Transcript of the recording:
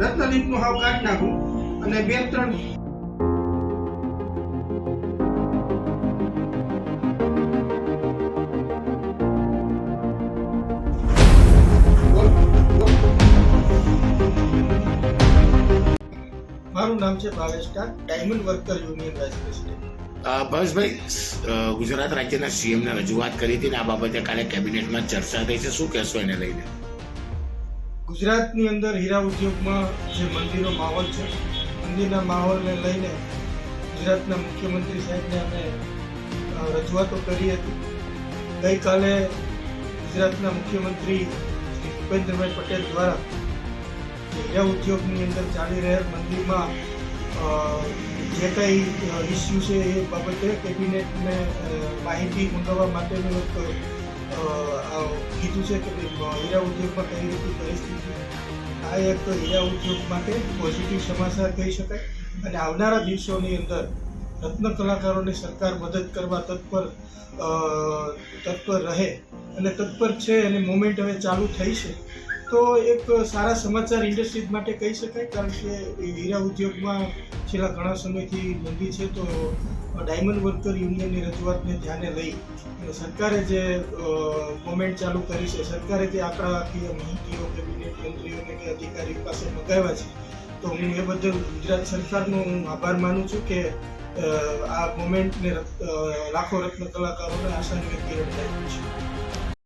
તાત્કાલિકનું હાવ કાઢી નાખું અને બે ત્રણ મારું નામ છે Bhavesh Tak, diamond worker union vice president. ભાવેશભાઈ ગુજરાત રાજ્યના સીએમને રજૂઆત કરી હતી ને આ બાબતે કાલે કેબિનેટમાં ચર્ચા થઈ છે. શું કહેશો એને લઈને? ગુજરાતની અંદર હીરા ઉદ્યોગમાં જે મંદિરનો માહોલ છે, મંદિરના માહોલને લઈને ગુજરાતના મુખ્યમંત્રી સાહેબને અમે રજૂઆતો કરી હતી. ગઈકાલે ગુજરાતના મુખ્યમંત્રી શ્રી ભૂપેન્દ્રભાઈ પટેલ દ્વારા હીરા ઉદ્યોગની અંદર ચાલી રહેલ મંદિરમાં જે કંઈ ઇસ્યુ છે એ બાબતે કેબિનેટને માહિતી મંગાવવા માટેનું એક કીધું છે કે હીરા હીરા ઉદ્યોગમાં કઈ રીતે પરિસ્થિતિ આ એક હીરા ઉદ્યોગ માટે પોઝિટિવ સમાચાર કહી શકાય. અને આવનારા દિવસોની અંદર રત્ન કલાકારોને સરકાર મદદ કરવા તત્પર તત્પર રહે અને તત્પર છે અને મુવમેન્ટ હવે ચાલુ થઈ છે. તો એક સારા સમાચાર ઇન્ડસ્ટ્રી માટે કહી શકાય, કારણ કે હીરા ઉદ્યોગમાં છેલ્લા ઘણા સમયથી મંદી છે, તો ડાયમંડ વર્કર યુનિયનની રજૂઆતને ધ્યાને લઈ અને સરકારે જે મુવમેન્ટ ચાલુ કરી છે, સરકારે જે આંકડાકીય માહિતીઓ કેબિનેટ મંત્રીઓને કે અધિકારીઓ પાસે મંગાવ્યા છે, તો હું એ બદલ ગુજરાત સરકારનો હું આભાર માનું છું કે આ મોમેન્ટને લાખો રત્ન કલાકારોને આસાની વ્યક્તિ રચાયું છે.